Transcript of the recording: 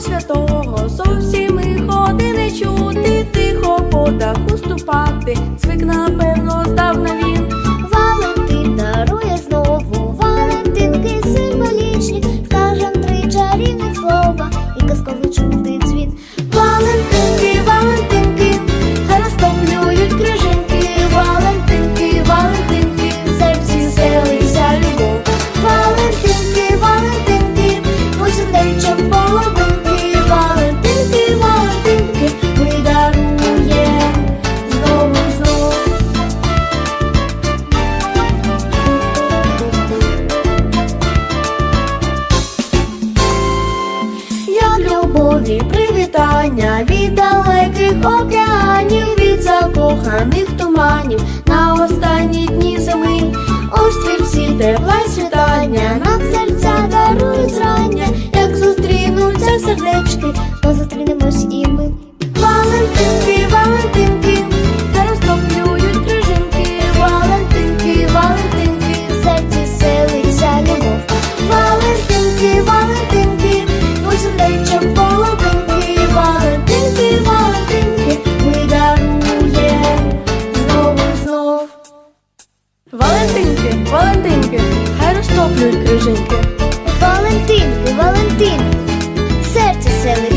святого, зовсім і ходи не чути, тихо по даху ступати, звик на Любові, привітання від далеких океанів, від закоханих туманів на останні дні зими, острівці тепла. Chile.